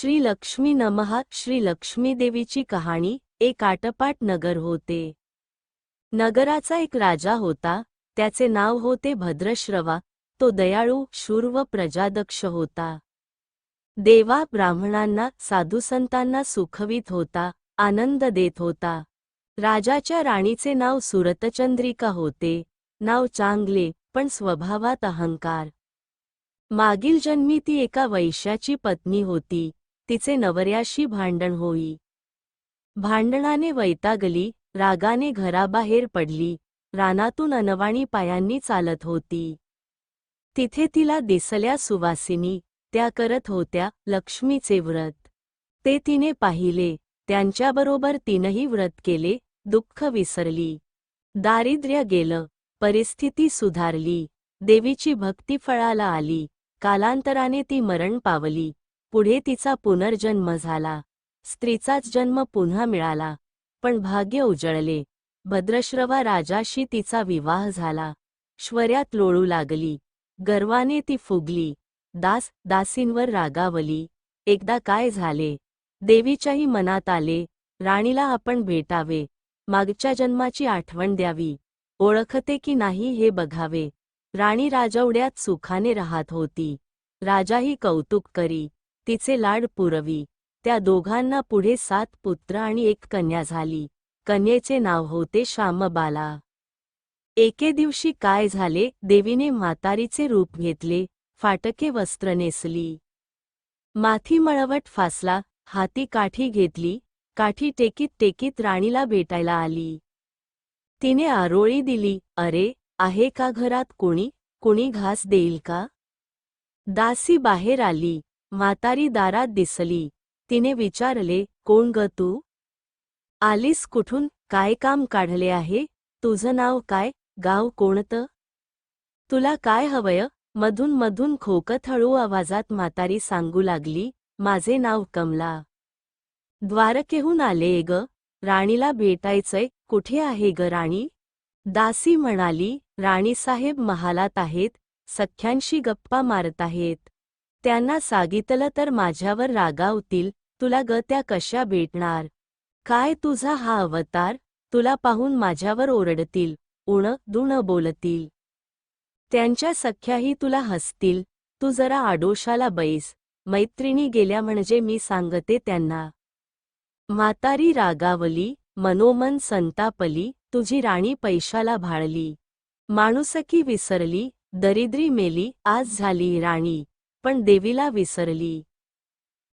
श्री लक्ष्मी नमहा श्री लक्ष्मी देवीची कहाणी एक आटपाट नगर होते. नगराचा एक राजा होता. त्याचे नाव होते भद्रश्रवा. तो दयाळू शूर व प्रजादक्ष होता. देवा ब्राह्मणांना साधुसंतांना सुखवीत होता आनंद देत होता. राजाच्या राणीचे नाव सुरतचंद्रिका होते. नाव चांगले पण स्वभावात अहंकार. मागील जन्मी ती एका वैश्याची पत्नी होती. तिचे नवऱ्याशी भांडण होई. भांडणाने वैतागली रागाने घराबाहेर पडली रानातून अनवाणी पायांनी चालत होती. तिथे तिला दिसल्या सुवासिनी त्या करत होत्या लक्ष्मीचे व्रत. ते तिने पाहिले त्यांच्याबरोबर तिनंही व्रत केले दुःख विसरली. दारिद्र्य गेलं परिस्थिती सुधारली देवीची भक्ती फळाला आली कालांतराने ती मरण पावली. पुढे तिचा पुनर्जन्म झाला. स्त्रीचाच जन्म पुन्हा मिळाला. पण भाग्य उजळले. भद्रश्रवा राजाशी तिचा विवाह झाला. श्वर्यात लोळू लागली. गर्वाने ती फुगली. दास दासींवर रागावली. एकदा काय झाले? देवीच्याही मनात आले. राणीला आपण भेटावे. मागच्या जन्माची आठवण द्यावी. ओळखते की नाही हे बघावे. राणी राजवड्यात सुखाने राहत होती. राजाही कौतुक करी. तिचे लाड पुरवी. त्या दोघांना पुढे सात पुत्र आणि एक कन्या झाली. कन्येचे नाव होते श्यामबाला. एके दिवशी काय झाले? देवीने म्हातारीचे रूप घेतले. फाटके वस्त्र नेसली. माथी मळवट फासला. हाती काठी घेतली. काठी टेकीत टेकीत राणीला भेटायला आली. तिने आरोळी दिली. अरे आहे का घरात कोणी? कोणी घास देईल का? दासी बाहेर आली. म्हातारी दारात दिसली. तिने विचारले कोण ग तू? आलीस कुठून? काय काम काढले आहे? तुझं नाव काय? गाव कोणतं? तुला काय हवंय? मधून मधून खोकत हळू आवाजात म्हातारी सांगू लागली माझे नाव कमला. द्वारकेहून आले ग. राणीला भेटायचंय. कुठे आहे ग राणी? दासी म्हणाली राणीसाहेब महालात आहेत. सख्यांशी गप्पा मारत आहेत. त्यांना सांगितलं तर माझ्यावर रागावतील तुला ग त्या कशा भेटणार? काय तुझा हा अवतार? तुला पाहून माझ्यावर ओरडतील उण दुण बोलतील. त्यांच्या सख्याही तुला हसतील तू जरा आडोशाला बैस मैत्रिणी गेल्या म्हणजे मी सांगते त्यांना. म्हातारी रागावली मनोमन संतापली तुझी राणी पैशाला भाळली. माणुसकी विसरली दरिद्री मेली आज झाली राणी. पण देवीला विसरली.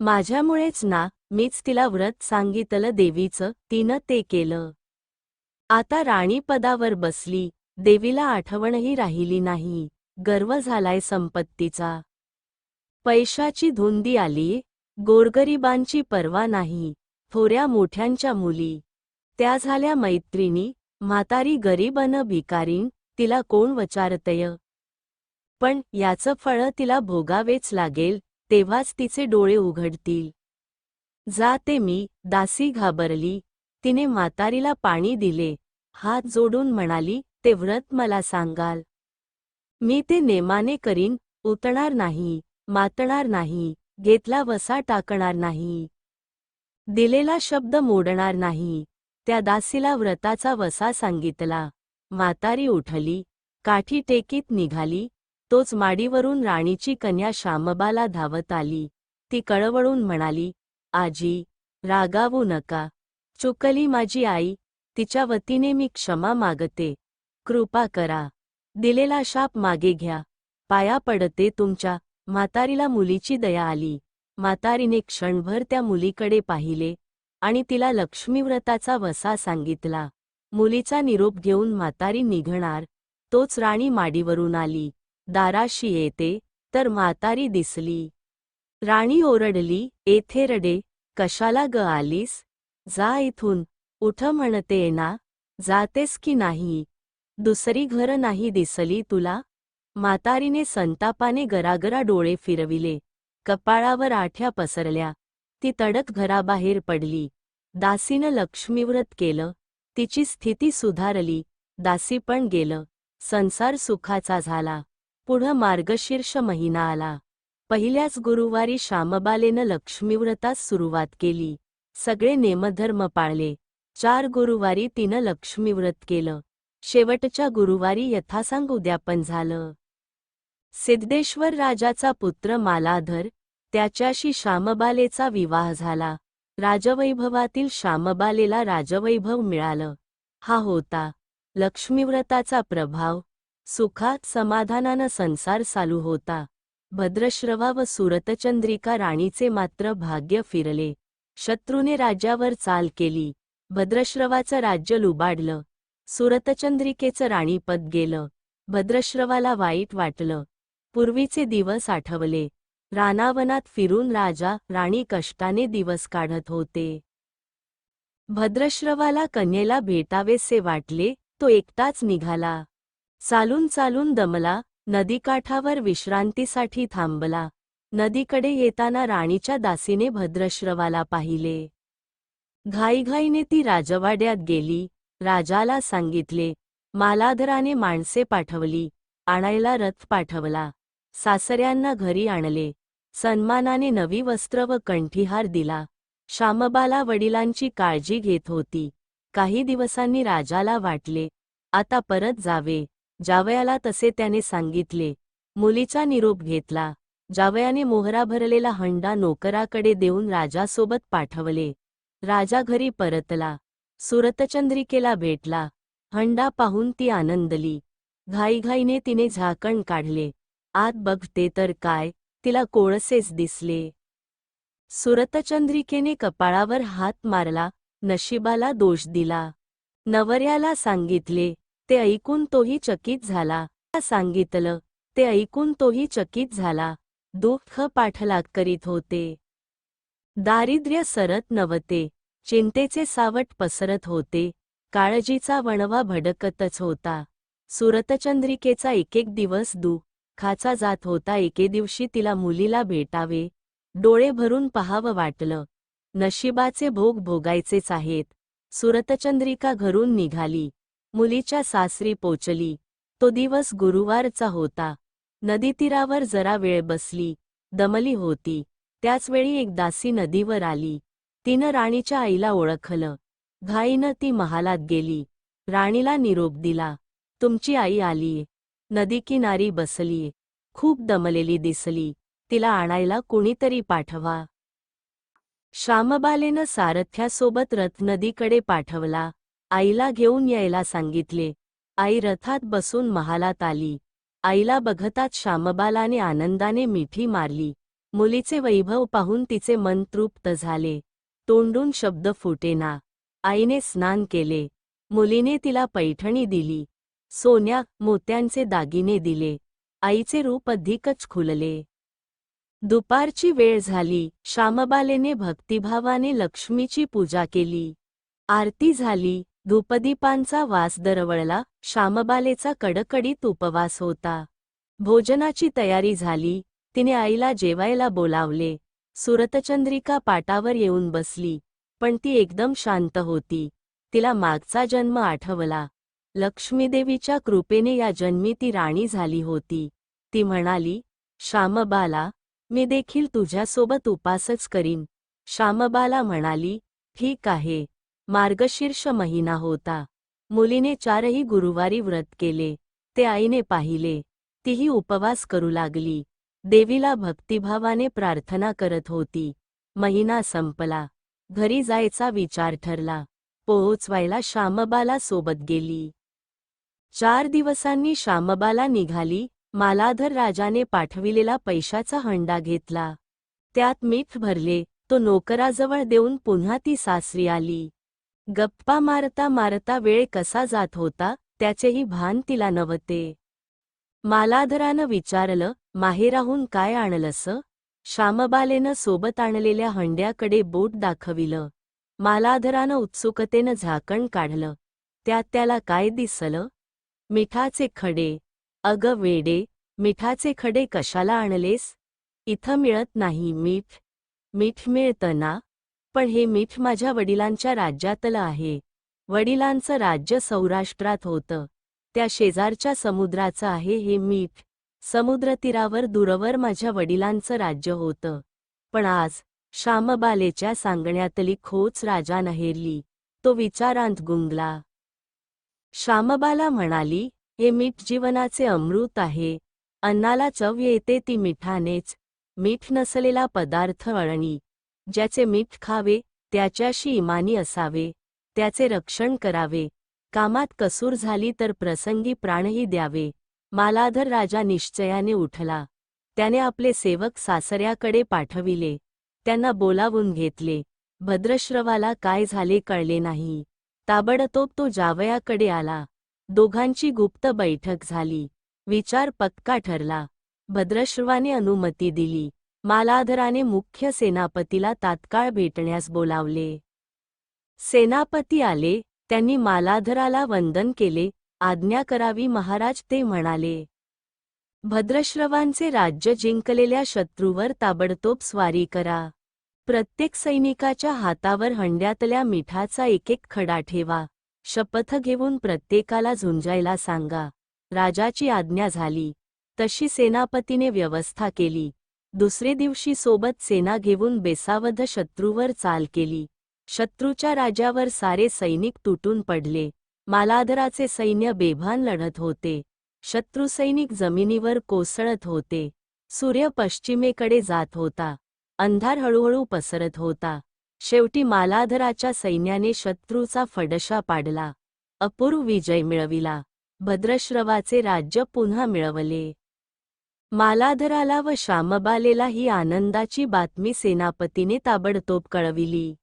माझ्यामुळेच ना मीच तिला व्रत सांगितलं देवीचं तिनं ते केलं. आता राणी पदावर बसली देवीला आठवणही राहिली नाही गर्व झालाय संपत्तीचा. पैशाची धुंदी आली गोरगरिबांची पर्वा नाही थोऱ्या मोठ्यांच्या मुली. त्या झाल्या मैत्रिणी म्हातारी गरीब अन भिकारीन तिला कोण वचारतय? पण याचं फळ तिला भोगावेच लागेल तेव्हाच तिचे डोळे उघडतील. जाते मी दासी घाबरली. तिने म्हातारीला पाणी दिले. हात जोडून म्हणाली ते व्रत मला सांगाल. मी ते नेमाने करीन उतणार नाही मातणार नाही घेतला वसा टाकणार नाही. दिलेला शब्द मोडणार नाही. त्या दासीला व्रताचा वसा सांगितला. म्हातारी उठली काठी टेकीत निघाली. तोच माडीवरून राणीची कन्या श्यामबाला धावत आली. ती कळवळून म्हणाली आजी रागावू नका. चुकली माझी आई तिच्या वतीने मी क्षमा मागते. कृपा करा. दिलेला शाप मागे घ्या. पाया पडते तुमच्या. म्हातारीला मुलीची दया आली. म्हातारीने क्षणभर त्या मुलीकडे पाहिले आणि तिला लक्ष्मीव्रताचा वसा सांगितला. मुलीचा निरोप घेऊन म्हातारी निघणार तोच राणी माडीवरून आली. दाराशी येते तर म्हातारी दिसली. राणी ओरडली येथे रडे कशाला ग आलीस? जा इथून उठ म्हणते ना जातेस की नाही? दुसरी घर नाही दिसली तुला? म्हातारीने संतापाने गरागरा डोळे फिरविले. कपाळावर आठ्या पसरल्या. ती तडक घराबाहेर पडली. दासीनं लक्ष्मीव्रत केलं. तिची स्थिती सुधारली. दासी पण गेलं. संसार सुखाचा झाला. पुढं मार्गशीर्ष महिना आला. पहिल्याच गुरुवारी श्यामबालेनं लक्ष्मीव्रतास सुरुवात केली. सगळे नेमधर्म पाळले. चार गुरुवारी तिनं लक्ष्मीव्रत केलं. शेवटच्या गुरुवारी यथासांग उद्यापन झालं. सिद्धेश्वर राजाचा पुत्र मालाधर त्याच्याशी श्यामबालेचा विवाह झाला. राजवैभवातील श्यामबालेला राजवैभव मिळालं. हा होता लक्ष्मीव्रताचा प्रभाव. सुखात समाधानानं संसार चालू होता. भद्रश्रवा व सुरतचंद्रिका राणीचे मात्र भाग्य फिरले. शत्रूने राज्यावर चाल केली. भद्रश्रवाचं राज्य लुबाडलं. सुरतचंद्रिकेचं राणीपद गेलं. भद्रश्रवाला वाईट वाटलं. पूर्वीचे दिवस आठवले. रानावनात फिरून राजा राणी कष्टाने दिवस काढत होते. भद्रश्रवाला कन्येला भेटावेसे वाटले तो एकटाच निघाला. चालून चालून दमला नदीकाठावर विश्रांतीसाठी थांबला. नदीकडे येताना राणीच्या दासीने भद्रश्रवाला पाहिले. घाईघाईने ती राजवाड्यात गेली. राजाला सांगितले मालाधराने माणसे पाठवली आणायला रथ पाठवला. सासऱ्यांना घरी आणले. सन्मानाने नवी वस्त्र व कंठीहार दिला. श्यामबाला वडिलांची काळजी घेत होती. काही दिवसांनी राजाला वाटले आता परत जावे. जावयाला तसे त्याने सांगितले. मुलीचा निरोप घेतला. जावयाने मोहरा भरलेला हंडा नोकराकडे देऊन राजासोबत पाठवले. राजा घरी परतला. सुरतचंद्रिकेला भेटला. हंडा पाहून ती आनंदली. घाईघाईने तिने झाकण काढले. आत बघते तर काय तिला कोळसेच दिसले. सुरतचंद्रिकेने कपाळावर हात मारला नशिबाला दोष दिला. नवऱ्याला सांगितले ते ऐकून तोही चकित झाला. सांगितलं ते ऐकून तोही चकित झाला. दुःख पाठलाग करीत होते. दारिद्र्य सरत नव्हते. चिंतेचे सावट पसरत होते. काळजीचा वणवा भडकतच होता. सुरतचंद्रिकेचा एकेक दिवस दु. खाचा जात होता. एके दिवशी तिला मुलीला भेटावे. डोळे भरून पहावं वाटलं. नशिबाचे भोग भोगायचेच आहेत. सुरतचंद्रिका घरून निघाली. मुलीच्या सासरी पोचली. तो दिवस गुरुवारचा होता. नदीतीरावर जरा वेळ बसली. दमली होती. त्याचवेळी एक दासी नदीवर आली. तिनं राणीच्या आईला ओळखलं. घाईनं ती महालात गेली. राणीला निरोप दिला. तुमची आई आलीये नदीकिनारी बसलीये खूप दमलेली दिसली. तिला आणायला कुणीतरी पाठवा. श्यामबालेनं सारथ्यासोबत रथ नदीकडे पाठवला. आईला घेऊन यायला सांगितले. आई रथात बसून महालात आली. आईला बघताच श्यामबालाने आनंदाने मिठी मारली. मुलीचे वैभव पाहून तिचे मन तृप्त झाले. तोंडून शब्द फुटेना. आईने स्नान केले. मुलीने तिला पैठणी दिली. सोन्या मोत्यांचे दागिने दिले. आईचे रूप अधिकच खुलले. दुपारची वेळ झाली. श्यामबालेने भक्तिभावाने लक्ष्मीची पूजा केली. आरती झाली. धूपदीपांचा वास दरवळला श्यामबालेचा कडकडीत उपवास होता. भोजनाची तयारी झाली तिने आईला जेवायला बोलावले. सुरतचंद्रिका पाटावर येऊन बसली पण ती एकदम शांत होती. तिला मागचा जन्म आठवला. लक्ष्मीदेवीच्या कृपेने या जन्मी ती राणी झाली होती. ती म्हणाली श्यामबाला मी देखील तुझ्यासोबत उपासच करीन. श्यामबाला म्हणाली ठीक आहे. मार्गशीर्ष महिना होता. मुलीने चारही गुरुवारी व्रत केले ते आईने पाहिले तीही उपवास करू लागली. देवीला भक्तिभावाने प्रार्थना करत होती. महिना संपला. घरी जायचा विचार ठरला. पोहोचवायला श्यामबाला सोबत गेली. चार दिवसांनी श्यामबाला निघाली मालाधर राजाने पाठविलेला पैशाचा हंडा घेतला. त्यात मीठ भरले तो नोकराजवळ देऊन पुन्हा ती सासरी आली. गप्पा मारता मारता वेळ कसा जात होता त्याचेही भान तिला नव्हते. मालाधरानं विचारलं माहेराहून काय आणलंस? श्यामबालेनं सोबत आणलेल्या हंड्याकडे बोट दाखविलं. मालाधरानं उत्सुकतेनं झाकण काढलं. त्यात त्याला काय दिसलं? मिठाचे खडे. अग वेडे मिठाचे खडे कशाला आणलेस? इथं मिळत नाही मीठ. मीठ मिळतं ना? पण हे मीठ माझ्या वडिलांच्या राज्यातलं आहे. वडिलांचं राज्य सौराष्ट्रात होतं. त्या शेजारच्या समुद्राचं आहे हे मीठ. समुद्रतीरावर दूरवर माझ्या वडिलांचं राज्य होतं. पण आज श्यामबालेच्या सांगण्यातली खोच राजा नहेरली. तो विचारांत गुंगला. श्यामबाला म्हणाली हे मीठ जीवनाचे अमृत आहे. अन्नाला चव येते ती मिठानेच. मीठ नसलेला पदार्थ अळणी. ज्याचे मीठ खावे त्याच्याशी इमानी असावे त्याचे रक्षण करावे. कामात कसूर झाली तर प्रसंगी प्राणही द्यावे. मालाधर राजा निश्चयाने उठला. त्याने आपले सेवक सासऱ्याकडे पाठविले. त्यांना बोलावून घेतले. भद्रश्रवाला काय झाले कळले नाही. ताबडतोब तो जावयाकडे आला. दोघांची गुप्त बैठक झाली. विचार पक्का ठरला. भद्रश्रवाने अनुमती दिली. मालाधराने मुख्य सेनापतीला तात्काळ भेटण्यास बोलावले. सेनापती आले त्यांनी मालाधराला वंदन केले आज्ञा करावी महाराज ते म्हणाले. भद्रश्रवांचे राज्य जिंकलेल्या शत्रूवर ताबडतोब स्वारी करा. प्रत्येक सैनिकाच्या हातावर हंड्यातल्या मिठाचा एक एक खडा ठेवा. शपथ घेऊन प्रत्येकाला झुंजायला सांगा. राजाची आज्ञा झाली. तशी सेनापतीने व्यवस्था केली. दुसरे दिवशी सोबत सेना घेऊन बेसावध शत्रूवर चाल केली. शत्रूच्या राजावर सारे सैनिक तुटून पडले. मालाधराचे सैन्य बेभान लढत होते. शत्रू सैनिक जमिनीवर कोसळत होते. सूर्य पश्चिमेकडे जात होता. अंधार हळूहळू पसरत होता. शेवटी मालाधराच्या सैन्याने शत्रूचा फडशा पाडला. अपूर्व विजय मिळविला. भद्रश्रवाचे राज्य पुन्हा मिळवले. मालाधराला व श्यामबालेला ही आनंदाची बातमी सेनापतीने ताबडतोब कळविली.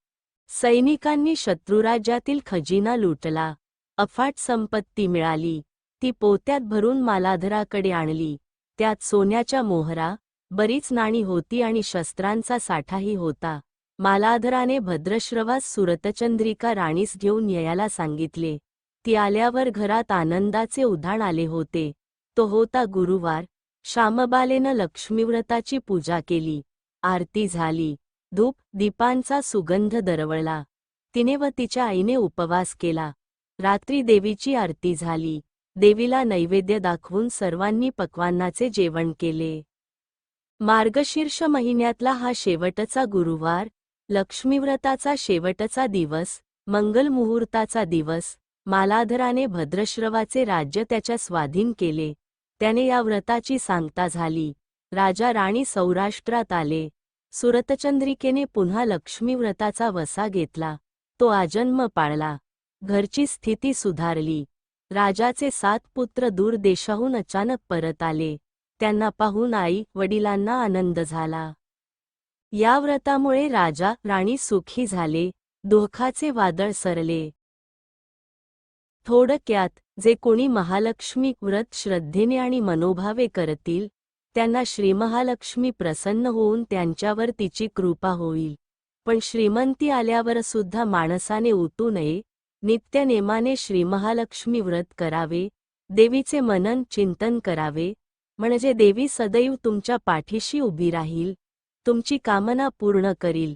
सैनिकांनी शत्रुराज्यातील खजिना लुटला. अफाट संपत्ती मिळाली. ती पोत्यात भरून मालाधराकडे आणली. त्यात सोन्याच्या मोहरा बरीच नाणी होती आणि शस्त्रांचा साठाही होता. मालाधराने भद्रश्रवास सुरतचंद्रिका राणीस घेऊन यायला सांगितले. ती आल्यावर घरात आनंदाचे उधाण आले होते. तो होता गुरुवार श्यामबालेनं लक्ष्मीव्रताची पूजा केली. आरती झाली. धूप दीपांचा सुगंध दरवळला. तिने व तिच्या आईने उपवास केला. रात्री देवीची आरती झाली. देवीला नैवेद्य दाखवून सर्वांनी पक्वान्नाचे जेवण केले. मार्गशीर्ष महिन्यातला हा शेवटचा गुरुवार लक्ष्मीव्रताचा शेवटचा दिवस मंगल मुहूर्ताचा दिवस मालाधराने भद्रश्रवाचे राज्य त्याच्या स्वाधीन केले. त्याने या व्रताची सांगता झाली. राजा राणी सौराष्ट्रात आले. सुरतचंद्रिकेने पुन्हा लक्ष्मी व्रताचा वसा घेतला. तो आजन्म पाळला. घरची स्थिती सुधारली. राजाचे सात पुत्र दूर देशाहून अचानक परत आले. त्यांना पाहून आई वडिलांना आनंद झाला. या व्रतामुळे राजा राणी सुखी झाले. दुःखाचे वादळ सरले. थोडक्यात जे कोणी महालक्ष्मी व्रत श्रद्धेने आणि मनोभावे करतील त्यांना श्रीमहालक्ष्मी प्रसन्न होऊन त्यांच्यावर तिची कृपा होईल. पण श्रीमंती आल्यावर सुद्धा माणसाने उतू नये नित्यनेमाने श्रीमहालक्ष्मी व्रत करावे देवीचे मनन चिंतन करावे म्हणजे देवी सदैव तुमच्या पाठीशी उभी राहील तुमची कामना पूर्ण करील.